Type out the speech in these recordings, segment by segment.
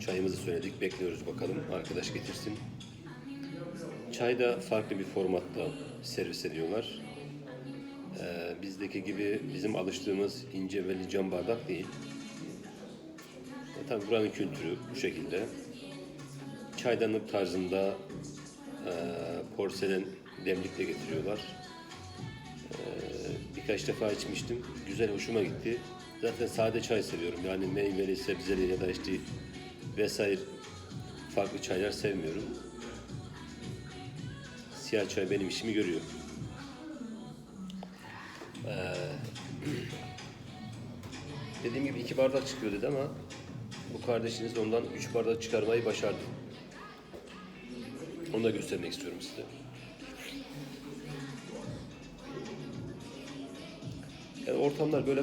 Çayımızı söyledik. Bekliyoruz bakalım. Arkadaş getirsin. Çay da farklı bir formatta servis ediyorlar. Ee, bizdeki gibi bizim alıştığımız ince ve cam bardak değil. E, tabii buranın kültürü bu şekilde. Çaydanlık tarzında e, porselen demlikle getiriyorlar. E, birkaç defa içmiştim. Güzel, hoşuma gitti. Zaten sade çay seviyorum. Yani meyveli, sebzeli ya da işte vesaire farklı çaylar sevmiyorum. Siyah çay benim işimi görüyor. Ee, dediğim gibi iki bardak çıkıyor dedi ama bu kardeşiniz ondan üç bardak çıkarmayı başardı. Onu da göstermek istiyorum size. Yani ortamlar böyle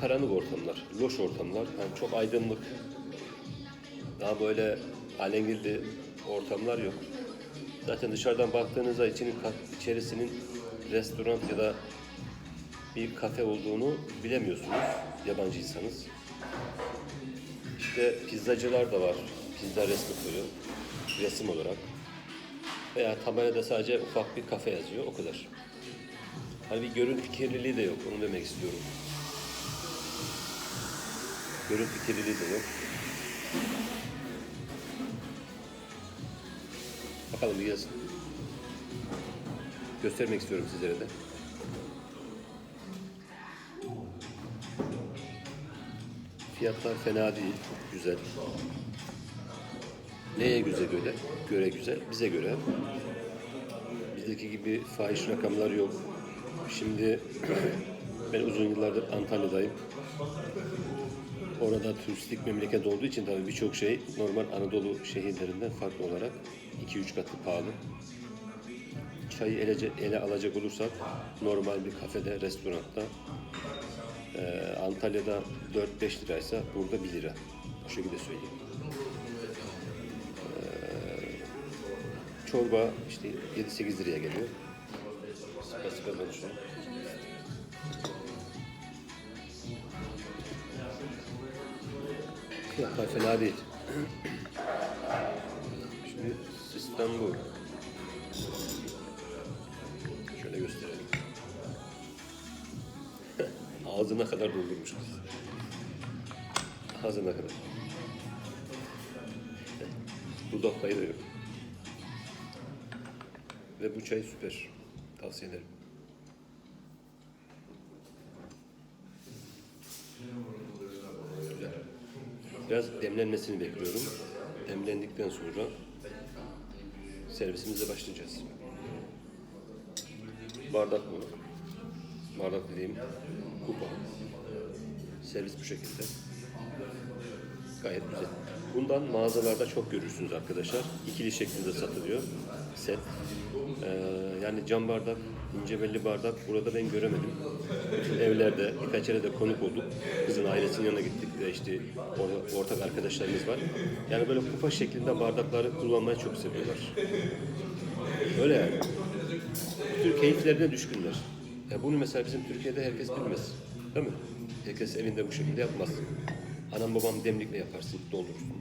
karanlık ortamlar, loş ortamlar. Yani çok aydınlık, daha böyle alengirli ortamlar yok. Zaten dışarıdan baktığınızda içinin, içerisinin restoran ya da bir kafe olduğunu bilemiyorsunuz yabancıysanız. İşte pizzacılar da var. Pizza resmi koyuyor. Resim olarak. Veya tabelada sadece ufak bir kafe yazıyor. O kadar. Hani bir görüntü kirliliği de yok. Onu demek istiyorum. Görüntü kirliliği de yok. Bakalım yazın. Göstermek istiyorum sizlere de. Fiyatlar fena değil, güzel. Neye güzel göre? Göre güzel, bize göre. Bizdeki gibi fahiş rakamlar yok. Şimdi ben uzun yıllardır Antalya'dayım. Orada turistik memleket olduğu için tabii birçok şey normal Anadolu şehirlerinden farklı olarak 2-3 katı pahalı. Çayı ele, ele alacak olursak normal bir kafede, restoranda e, Antalya'da 4-5 liraysa burada 1 lira. Bu şekilde söyleyeyim. E, çorba işte 7-8 liraya geliyor. Sıka sıka konuşuyor. Fiyatlar fena değil. Şimdi İstanbul. Şöyle gösterelim. Ağzına kadar doldurmuş kız. Ağzına kadar. Dudak payı da yok. Ve bu çay süper. Tavsiye ederim. Biraz demlenmesini bekliyorum. Demlendikten sonra servisimize başlayacağız. Bardak bu. Bardak dediğim kupa. Servis bu şekilde. Gayet güzel. Bundan mağazalarda çok görürsünüz arkadaşlar. İkili şeklinde satılıyor. Set. Ee, yani cam bardak, ince belli bardak burada ben göremedim. Bütün evlerde birkaç yere de konuk olduk. Kızın ailesinin yanına gittik ve işte ortak arkadaşlarımız var. Yani böyle kupa şeklinde bardakları kullanmayı çok seviyorlar. Öyle yani. Bu tür keyiflerine düşkünler. Ya bunu mesela bizim Türkiye'de herkes bilmez. Değil mi? Herkes evinde bu şekilde yapmaz. Anam babam demlikle yaparsın, doldurursun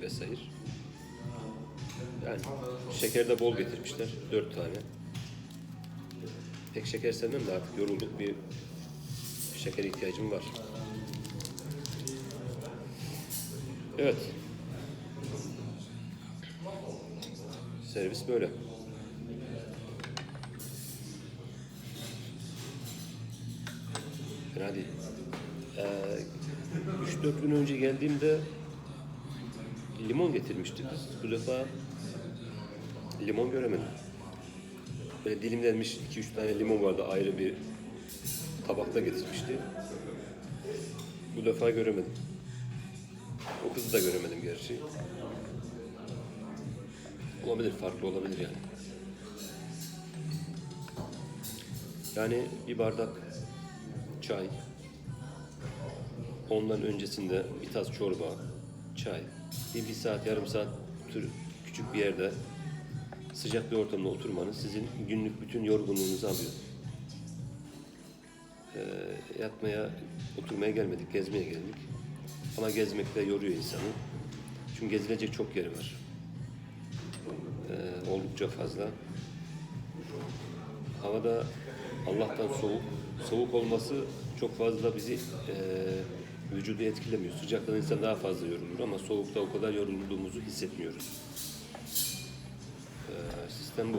vesaire. Yani şeker de bol getirmişler. Dört tane. Pek şeker sevmem de artık yorulduk bir şeker ihtiyacım var. Evet. Servis böyle. Fena değil. Ee, 3-4 gün önce geldiğimde limon getirmişti kız. Bu defa limon göremedim. Böyle dilimlenmiş 2-3 tane limon vardı ayrı bir tabakta getirmişti. Bu defa göremedim. O kızı da göremedim gerçi. Olabilir, farklı olabilir yani. Yani bir bardak çay, ondan öncesinde bir tas çorba, çay, bir, bir saat, yarım saat tür, küçük bir yerde sıcak bir ortamda oturmanız sizin günlük bütün yorgunluğunuzu alıyor. Ee, yatmaya, oturmaya gelmedik, gezmeye geldik. Ama gezmek de yoruyor insanı. Çünkü gezilecek çok yeri var. Ee, oldukça fazla. Havada Allah'tan soğuk. Soğuk olması çok fazla bizi e, vücudu etkilemiyor. Sıcaktan insan daha fazla yorulur ama soğukta o kadar yorulduğumuzu hissetmiyoruz. Ee, sistem bu.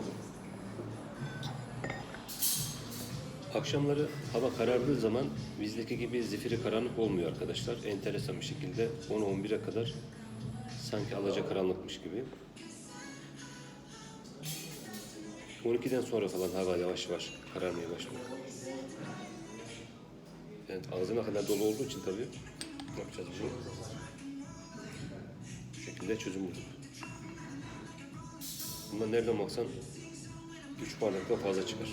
Akşamları hava karardığı zaman bizdeki gibi zifiri karanlık olmuyor arkadaşlar. Enteresan bir şekilde 10-11'e kadar sanki alaca karanlıkmış gibi. 12'den sonra falan hava yavaş yavaş kararmaya başlıyor. Evet, ağzına kadar dolu olduğu için tabii yapacağız bir şey. Bu şekilde çözüm bulduk. Bundan nereden baksan 3 bardaktan fazla çıkar.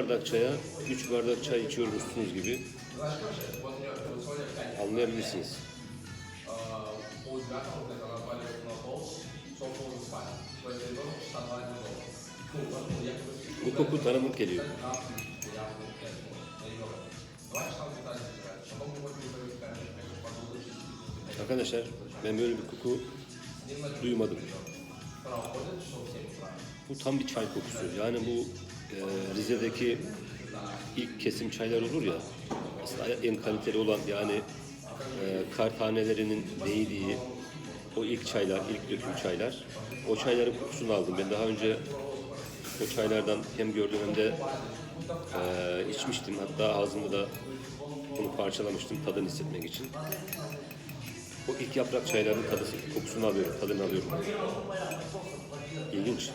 Bardak çaya, üç bardak çay içiyormuşsunuz gibi anlayabilirsiniz. Bu koku tanıdık geliyor. Arkadaşlar ben böyle bir koku duymadım. Bu tam bir çay kokusu. Yani bu e, Rize'deki ilk kesim çaylar olur ya. Aslında en kaliteli olan yani e, kar tanelerinin değdiği o ilk çaylar, ilk döküm çaylar. O çayların kokusunu aldım. Ben daha önce o çaylardan hem gördüm hem de e, içmiştim. Hatta ağzımda da bunu parçalamıştım tadını hissetmek için. O ilk yaprak çaylarının tadı, kokusunu alıyorum, tadını alıyorum. İlginç.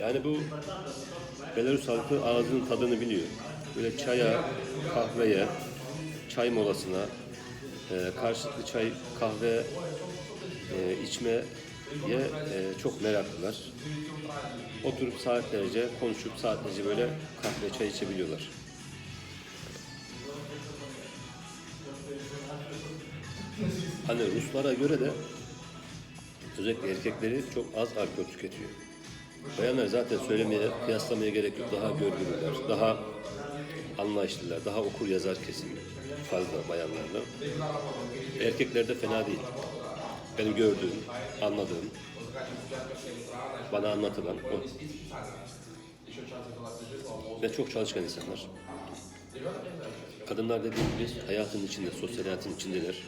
Yani bu Belarus halkı ağzının tadını biliyor. Böyle çaya, kahveye, çay molasına, e, karşılıklı çay, kahve e, içmeye e, çok meraklılar. Oturup saatlerce, konuşup saatlerce böyle kahve, çay içebiliyorlar. Hani Ruslara göre de özellikle erkekleri çok az alkol tüketiyor. Bayanlar zaten söylemeye, kıyaslamaya gerek yok. Daha görgülüler, daha anlayışlılar, daha okur yazar kesim fazla bayanlarla. Erkekler de fena değil. Benim gördüğüm, anladığım, bana anlatılan o. Ve çok çalışkan insanlar. Kadınlar dediğim gibi hayatın içinde, sosyal hayatın içindeler.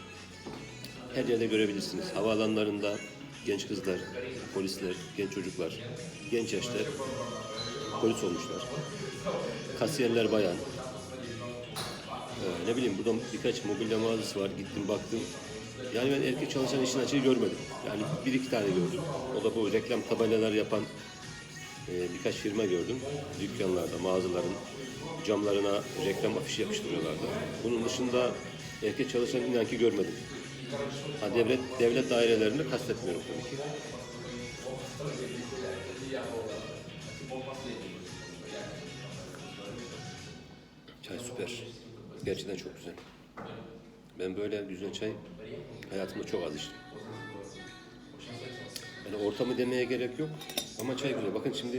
Her yerde görebilirsiniz. Havaalanlarında genç kızlar, polisler, genç çocuklar, genç yaşta polis olmuşlar. Kasiyerler bayan. Ee, ne bileyim burada birkaç mobilya mağazası var. Gittim baktım. Yani ben erkek çalışan işin açığı görmedim. Yani bir iki tane gördüm. O da bu reklam tabelalar yapan e, birkaç firma gördüm. Dükkanlarda, mağazaların camlarına reklam afişi yapıştırıyorlardı. Bunun dışında erkek çalışan inan ki görmedim. Ha, devlet, devlet dairelerini kastetmiyorum tabii ki. Çay süper. Gerçekten çok güzel. Ben böyle güzel çay hayatımda çok az içtim. Yani ortamı demeye gerek yok ama çay güzel. Bakın şimdi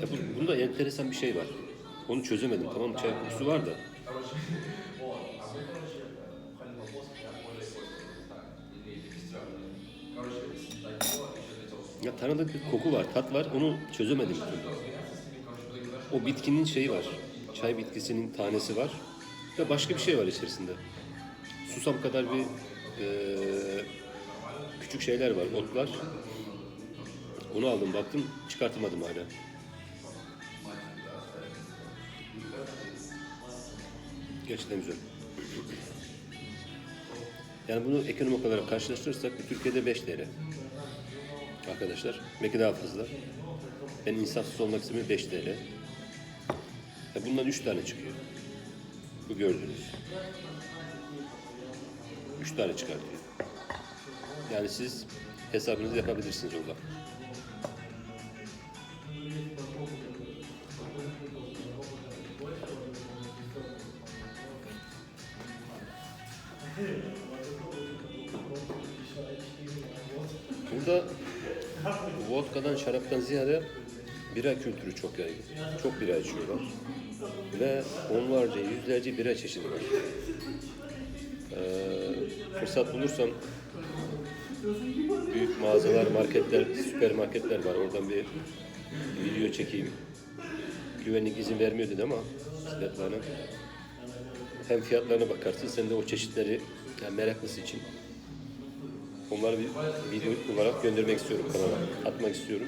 ya bu, bunda enteresan bir şey var. Onu çözemedim tamam mı? Çay kokusu var da. Tanıdık bir koku var, tat var. Onu çözemedim. O bitkinin şeyi var. Çay bitkisinin tanesi var. Ve başka bir şey var içerisinde. Susam kadar bir eee, küçük şeyler var, otlar. Onu aldım, baktım, çıkartamadım hala. Gerçekten güzel. Yani bunu ekonomik olarak karşılaştırırsak Türkiye'de 5 TL. Arkadaşlar, belki daha fazla. Ben insafsız olmak istemiyorum 5 TL. Ya bundan 3 tane çıkıyor. Bu gördüğünüz. 3 tane çıkartıyor. Yani siz hesabınızı yapabilirsiniz orada. Şaraptan ziyade bira kültürü çok yaygın. Çok bira içiyorlar. Ve onlarca, yüzlerce bira çeşidi var. Ee, fırsat bulursam büyük mağazalar, marketler, süpermarketler var. Oradan bir video çekeyim. Güvenlik izin vermiyor dedi ama Svetlana. Hem fiyatlarına bakarsın, sen de o çeşitleri yani meraklısı için onları bir video olarak göndermek istiyorum kanala. Atmak istiyorum.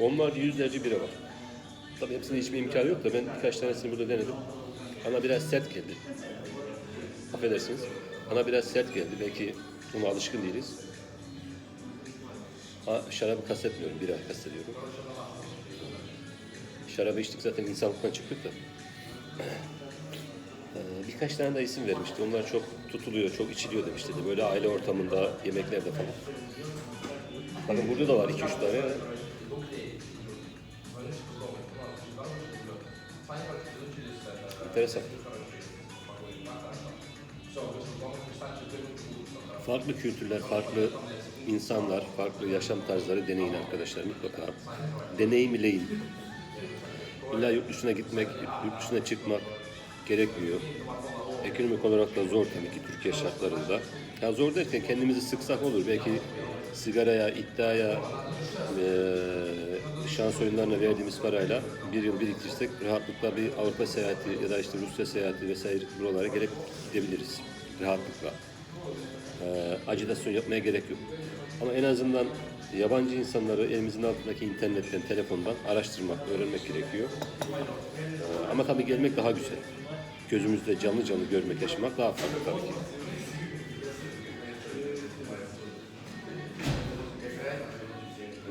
Onlarca yüzlerce bira var. Tabii hepsini içme imkanı yok da ben birkaç tanesini burada denedim. Bana biraz sert geldi. Affedersiniz. Bana biraz sert geldi. Belki buna alışkın değiliz. Ha, şarabı kastetmiyorum, bira kastediyorum. Şarabı içtik zaten insanlıktan çıktık da. Ee, Birkaç tane de isim vermişti. Onlar çok tutuluyor, çok içiliyor demişti. Böyle aile ortamında, yemeklerde falan. Bakın burada da var 2-3 tane. Enteresan. Farklı kültürler, farklı insanlar, farklı yaşam tarzları deneyin arkadaşlar mutlaka. Deneyimleyin. İlla yurt dışına gitmek, yurt dışına çıkmak gerekmiyor. Ekonomik olarak da zor tabii ki Türkiye şartlarında. Ya zor derken kendimizi sıksak olur. Belki sigaraya, iddiaya, eee, şans oyunlarına verdiğimiz parayla bir yıl biriktirsek rahatlıkla bir Avrupa seyahati ya da işte Rusya seyahati vesaire buralara gelip gidebiliriz. Rahatlıkla. Eee acitasyon yapmaya gerek yok. Ama en azından yabancı insanları elimizin altındaki internetten, telefondan araştırmak, öğrenmek gerekiyor. Eee, ama tabii gelmek daha güzel. Gözümüzde canlı canlı görmek, yaşamak daha farklı tabii ki.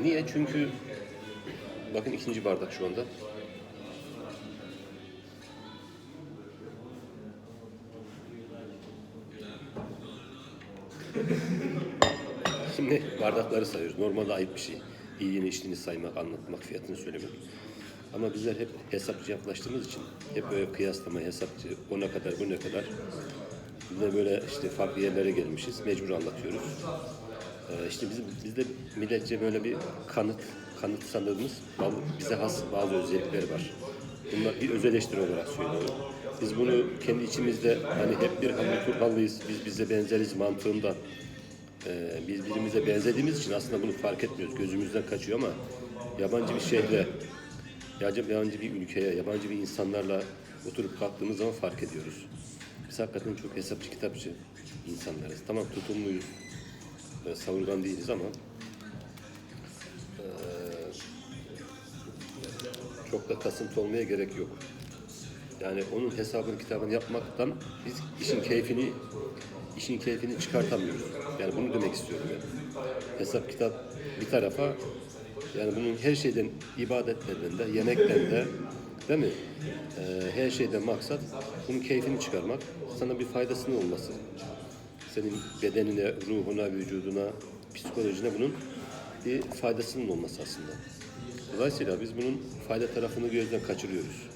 Niye? Çünkü bakın ikinci bardak şu anda. Şimdi bardakları sayıyoruz. Normalde ayıp bir şey. İyiliğini, içtiğini saymak, anlatmak, fiyatını söylemek. Ama bizler hep hesapçı yaklaştığımız için hep böyle kıyaslama, hesapçı, o ne kadar, bu ne kadar. Biz de böyle işte farklı yerlere gelmişiz, mecbur anlatıyoruz. Ee, işte bizim, bizde milletçe böyle bir kanıt, kanıt sandığımız bize has bazı özellikler var. Bunlar bir öz olarak söylüyorum. Biz bunu kendi içimizde hani hep bir hamle turhallıyız, biz bize benzeriz mantığında biz birbirimize benzediğimiz için aslında bunu fark etmiyoruz. Gözümüzden kaçıyor ama yabancı bir şehre, yabancı bir ülkeye, yabancı bir insanlarla oturup kalktığımız zaman fark ediyoruz. Biz hakikaten çok hesapçı kitapçı insanlarız. Tamam tutumluyuz, e, savurgan değiliz ama e, çok da kasıntı olmaya gerek yok. Yani onun hesabını kitabını yapmaktan biz işin keyfini işin keyfini çıkartamıyoruz. Yani bunu demek istiyorum yani. Hesap kitap bir tarafa yani bunun her şeyden ibadetlerden de yemekten de değil mi? Ee, her şeyden maksat bunun keyfini çıkarmak. Sana bir faydasının olması. Senin bedenine, ruhuna, vücuduna, psikolojine bunun bir faydasının olması aslında. Dolayısıyla biz bunun fayda tarafını gözden kaçırıyoruz.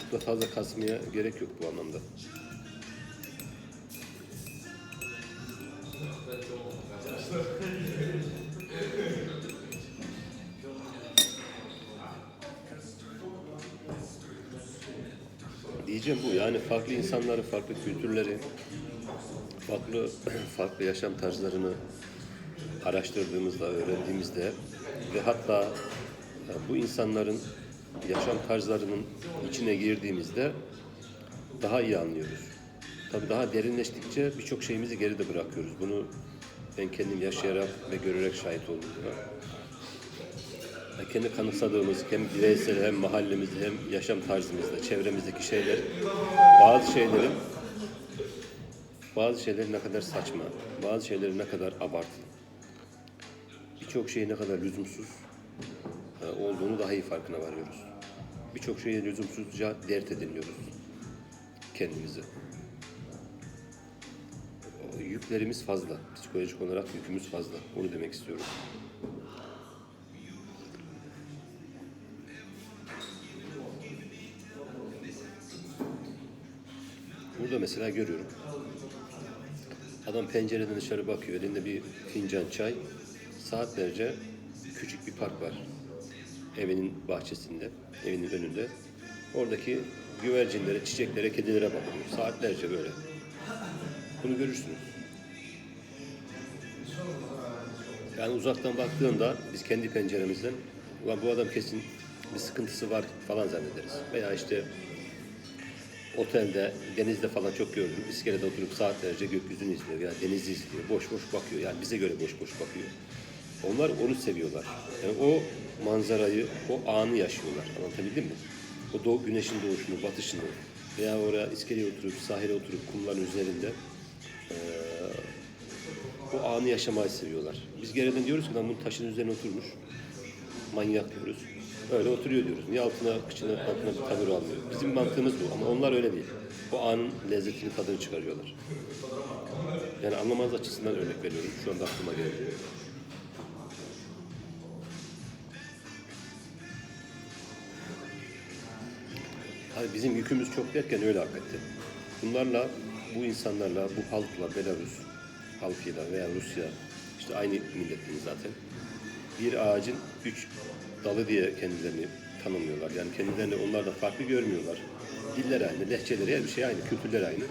Çok da fazla kasmaya gerek yok bu anlamda. Diyeceğim bu yani farklı insanları, farklı kültürleri, farklı farklı yaşam tarzlarını araştırdığımızda, öğrendiğimizde ve hatta e, bu insanların yaşam tarzlarının içine girdiğimizde daha iyi anlıyoruz. Tabii daha derinleştikçe birçok şeyimizi geride bırakıyoruz. Bunu ben kendim yaşayarak ve görerek şahit oldum. Kendi kanıksadığımız hem bireysel hem mahallemizde hem yaşam tarzımızda, çevremizdeki şeyler, bazı şeylerin bazı şeylerin ne kadar saçma, bazı şeylerin ne kadar abartılı, birçok şeyin ne kadar lüzumsuz olduğunu daha iyi farkına varıyoruz. Birçok şeye lüzumsuzca dert ediniyoruz kendimizi. Yüklerimiz fazla, psikolojik olarak yükümüz fazla. Onu demek istiyorum. Burada mesela görüyorum. Adam pencereden dışarı bakıyor. Elinde bir fincan çay. Saatlerce küçük bir park var. Evinin bahçesinde, evinin önünde. Oradaki güvercinlere, çiçeklere, kedilere bakıyor. Saatlerce böyle. Bunu görürsünüz. Yani uzaktan baktığında biz kendi penceremizden Ulan bu adam kesin bir sıkıntısı var falan zannederiz. Veya işte otelde, denizde falan çok gördüm. İskelede oturup saatlerce gökyüzünü izliyor ya denizi izliyor. Boş boş bakıyor. Yani bize göre boş boş bakıyor. Onlar onu seviyorlar. Yani o manzarayı, o anı yaşıyorlar. Anlatabildim mi? O doğu, güneşin doğuşunu, batışını veya oraya iskeleye oturup, sahile oturup kumların üzerinde eee, o anı yaşamayı seviyorlar. Biz genelde diyoruz ki lan bu taşın üzerine oturmuş. Manyak diyoruz. Öyle oturuyor diyoruz. Niye altına, kıçına, altına bir tavır almıyor? Bizim mantığımız bu ama onlar öyle değil. O anın lezzetini, tadını çıkarıyorlar. Yani anlamanız açısından örnek veriyorum. Şu anda aklıma geldi. Abi bizim yükümüz çok derken öyle hakikaten. Bunlarla, bu insanlarla, bu halkla, Belarus halkıyla veya Rusya, işte aynı milletliyiz zaten. Bir ağacın üç dalı diye kendilerini tanımlıyorlar. Yani kendilerini onlar da farklı görmüyorlar. Diller aynı, lehçeleri, her bir şey aynı, kültürler aynı.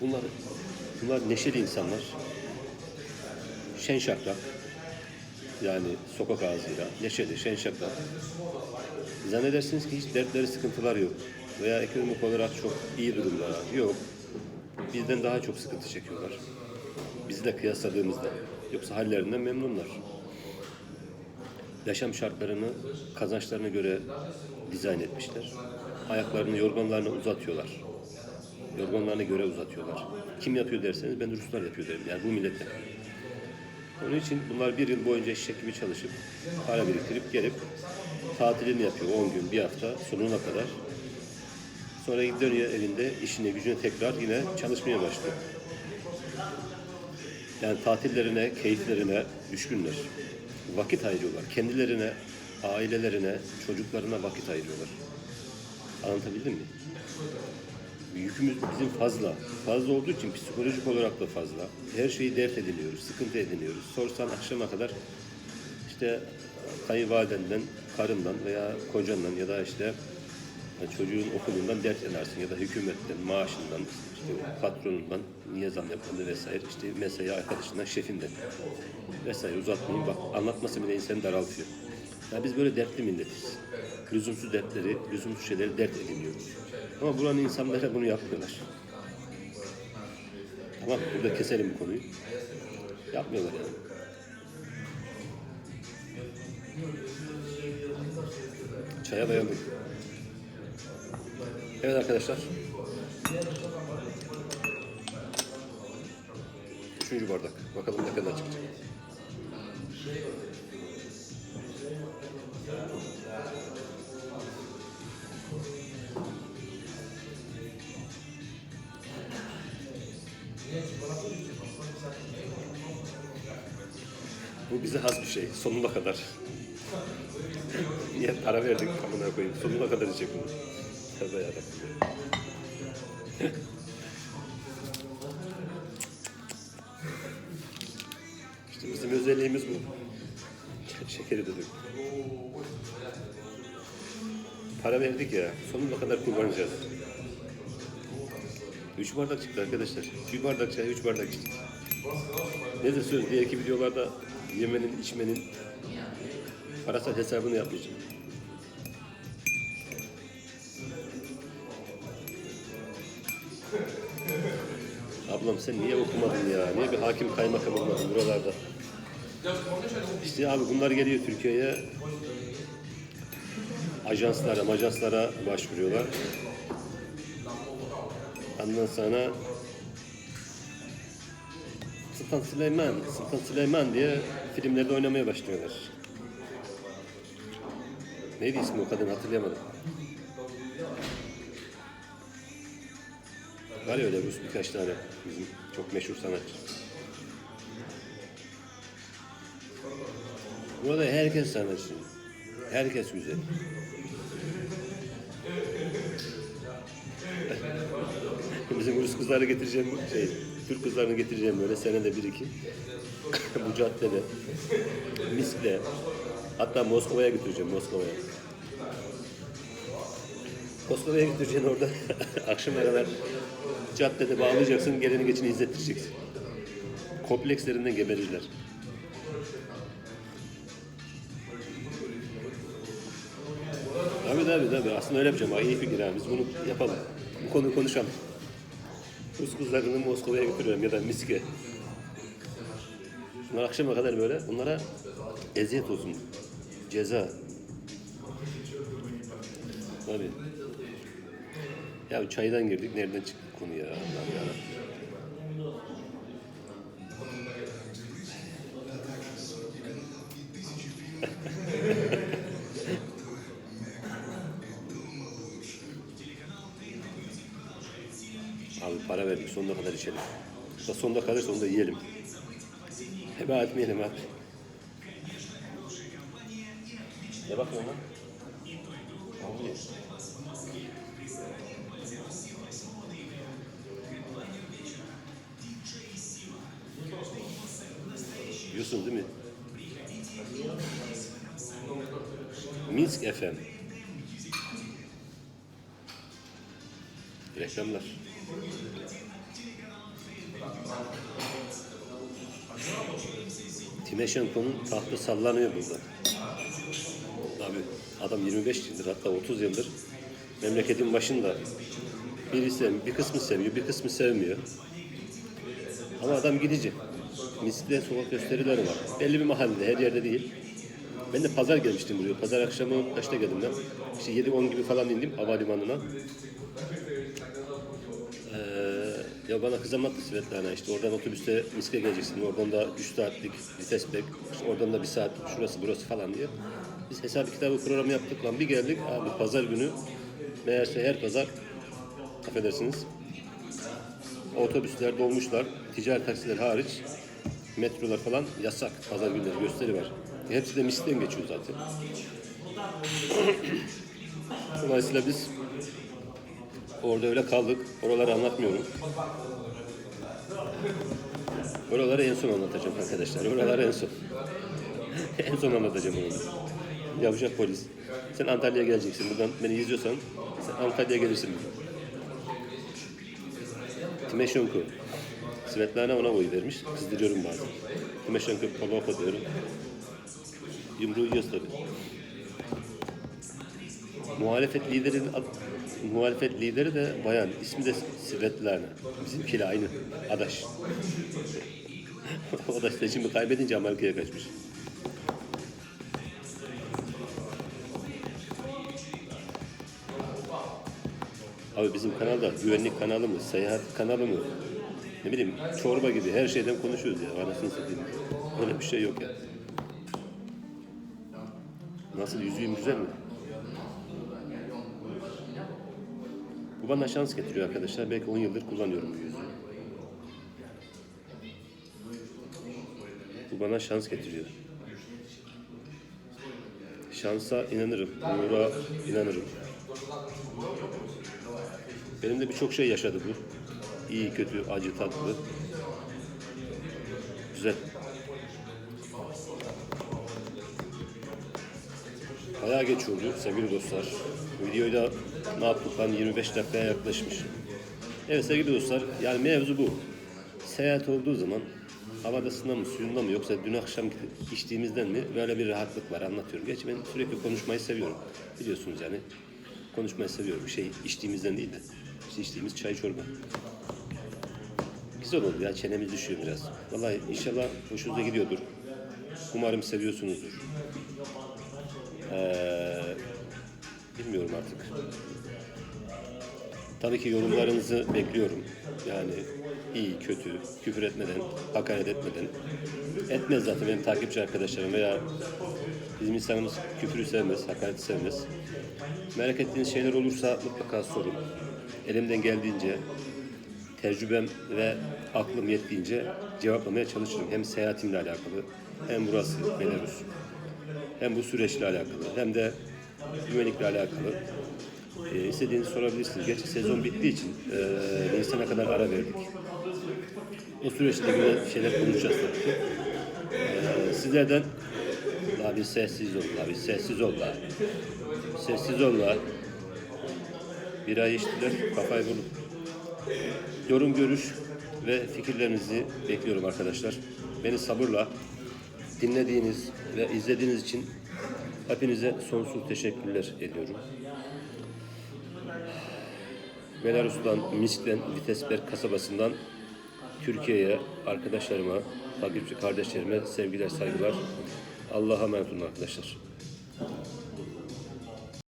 Bunlar, bunlar neşeli insanlar. Şen şakrak. Yani sokak ağzıyla. Neşeli, şen şakrak. Zannedersiniz ki hiç dertleri, sıkıntılar yok. Veya ekonomik olarak çok iyi durumda. Yok. Bizden daha çok sıkıntı çekiyorlar. Bizle kıyasladığımızda. Yoksa hallerinden memnunlar. Yaşam şartlarını kazançlarına göre dizayn etmişler. Ayaklarını, yorganlarını uzatıyorlar. Yorganlarına göre uzatıyorlar. Kim yapıyor derseniz ben Ruslar yapıyor derim. Yani bu milletler. Onun için bunlar bir yıl boyunca eşek gibi çalışıp para biriktirip gelip tatilini yapıyor 10 gün, bir hafta sonuna kadar. Sonra dönüyor evinde işine gücüne tekrar yine çalışmaya başlıyor. Yani tatillerine, keyiflerine düşkünler. Vakit ayırıyorlar. Kendilerine, ailelerine, çocuklarına vakit ayırıyorlar. Anlatabildim mi? Yükümüz bizim fazla. Fazla olduğu için psikolojik olarak da fazla. Her şeyi dert ediniyoruz, sıkıntı ediniyoruz. Sorsan akşama kadar işte kayınvalidenden, karından veya kocandan ya da işte çocuğun okulundan dert edersin ya da hükümetten, maaşından, işte patronundan niye zam yapıldı vesaire, işte mesai arkadaşından, şefinden vesaire uzatmayayım. Bak anlatması bile insanı daraltıyor. Ya biz böyle dertli milletiz. Lüzumsuz dertleri, lüzumsuz şeyleri dert ediniyoruz. Ama buranın insanları bunu yapmıyorlar. Tamam, burada keselim bu konuyu. Yapmıyorlar yani. Çaya dayandım. Evet arkadaşlar. Üçüncü bardak. Bakalım ne kadar çıkacak. Bu bize has bir şey. Sonuna kadar. Niye para verdik amına koyayım. Sonuna kadar içecek bunu. Tövbe yarabbim. işte bizim özelliğimiz bu. Şekeri de dök. Para verdik ya. Sonuna kadar kullanacağız. Üç bardak çıktı arkadaşlar. Bir bardak çay, üç bardak içtik. Nedir söz? Diğerki videolarda yemenin, içmenin parasal hesabını yapmayacağım. Ablam sen niye okumadın ya? Niye bir hakim kaymakam olmadın buralarda? İşte abi bunlar geliyor Türkiye'ye. Ajanslara, ajanslara başvuruyorlar. Ondan sonra Sultan Süleyman, Sultan Süleyman diye filmlerde oynamaya başlıyorlar. Neydi ismi o kadın hatırlayamadım. Var ya öyle Rus birkaç tane bizim çok meşhur sanatçı. Burada herkes sanatçı. Herkes güzel. Bizim Rus kızlarını getireceğim, şey, Türk kızlarını getireceğim böyle senede bir iki. Bu caddede, Misk'le, hatta Moskova'ya götüreceğim, Moskova'ya. Moskova'ya götüreceksin orada. Akşama kadar caddede bağlayacaksın, geleni geçini izlettireceksin. Komplekslerinden geberirler. Tabii tabii tabii. Aslında öyle yapacağım. İyi fikir abi. Biz bunu yapalım. Bu konuyu konuşalım. Rus kızlarını Moskova'ya götürüyorum ya da Miske. Bunlar akşama kadar böyle. Bunlara eziyet olsun. Ceza. Tabii. Ya çaydan girdik. Nereden çıktı konu ya? Allah'ım yarabbim. Abi para verdik sonuna kadar içelim. Da sonunda kalırsa onu da yiyelim. Heba etmeyelim abi. Ne bakıyorsun lan? Timeşenko'nun tahtı sallanıyor burada. Abi adam 25 yıldır hatta 30 yıldır memleketin başında. Biri sev, bir kısmı seviyor, bir kısmı sevmiyor. Ama adam gidici. Misk'te sokak gösterileri var. Belli bir mahallede, her yerde değil. Ben de pazar gelmiştim buraya. Pazar akşamı kaçta geldim ben? İşte 7-10 gibi falan indim havalimanına. Ya bana kızamattı Svetlana işte oradan otobüste Misk'e geleceksin. Oradan da 3 saatlik vites bek. oradan da 1 saat şurası burası falan diye. Biz hesap kitabı programı yaptık lan bir geldik abi pazar günü meğerse her pazar affedersiniz otobüsler dolmuşlar ticari taksiler hariç metrolar falan yasak pazar günleri gösteri var. Hepsi de Misk'ten geçiyor zaten. Dolayısıyla biz Orada öyle kaldık. Oraları anlatmıyorum. Oraları en son anlatacağım arkadaşlar. Oraları en son. en son anlatacağım onu. Yavuşak polis. Sen Antalya'ya geleceksin. Buradan beni izliyorsan sen Antalya'ya gelirsin. Timeşenko. Svetlana ona oy vermiş. Kızdırıyorum bazen. Timeşenko Pavlova diyorum. Yumruğu yiyoruz tabii. Muhalefet liderinin muhalefet lideri de bayan. İsmi de Svetlana. Bizimkiyle aynı. Adaş. o da seçimi kaybedince Amerika'ya kaçmış. Abi bizim kanalda güvenlik kanalı mı, seyahat kanalı mı? Ne bileyim çorba gibi her şeyden konuşuyoruz ya. Anasını satayım. Öyle bir şey yok ya. Nasıl yüzüğüm güzel mi? Bu bana şans getiriyor arkadaşlar. Belki 10 yıldır kullanıyorum bu yüzüğü. Bu bana şans getiriyor. Şansa inanırım. Nura inanırım. Benim de birçok şey yaşadı bu. İyi, kötü, acı, tatlı. Güzel. Bayağı geç oldu sevgili dostlar. Videoyu da ne yaptık lan 25 dakikaya yaklaşmış. Evet sevgili dostlar yani mevzu bu. Seyahat olduğu zaman havadasında mı suyunda mı yoksa dün akşam içtiğimizden mi böyle bir rahatlık var anlatıyorum. Gerçi ben sürekli konuşmayı seviyorum. Biliyorsunuz yani konuşmayı seviyorum. Şey içtiğimizden değil de işte içtiğimiz çay çorba. Güzel oldu ya çenemiz düşüyor biraz. Vallahi inşallah hoşunuza gidiyordur. Umarım seviyorsunuzdur. Ee, bilmiyorum artık. Tabii ki yorumlarınızı bekliyorum. Yani iyi, kötü, küfür etmeden, hakaret etmeden. Etmez zaten benim takipçi arkadaşlarım veya bizim insanımız küfürü sevmez, hakareti sevmez. Merak ettiğiniz şeyler olursa mutlaka sorun. Elimden geldiğince, tecrübem ve aklım yettiğince cevaplamaya çalışırım. Hem seyahatimle alakalı, hem burası Belarus, hem bu süreçle alakalı, hem de güvenlikle alakalı. E, istediğinizi sorabilirsiniz. Gerçi sezon bittiği için e, Nisan'a kadar ara verdik. O süreçte güzel şeyler konuşacağız tabii ki. E, sizlerden la bir sessiz ol, la bir sessiz ol la. Sessiz ol la. Bir ay içtiler, kafayı bulup. Yorum, görüş ve fikirlerinizi bekliyorum arkadaşlar. Beni sabırla dinlediğiniz ve izlediğiniz için hepinize sonsuz teşekkürler ediyorum. Belarus'tan, Minsk'ten, Vitesberg kasabasından Türkiye'ye, arkadaşlarıma, takipçi kardeşlerime sevgiler, saygılar. Allah'a emanet olun arkadaşlar.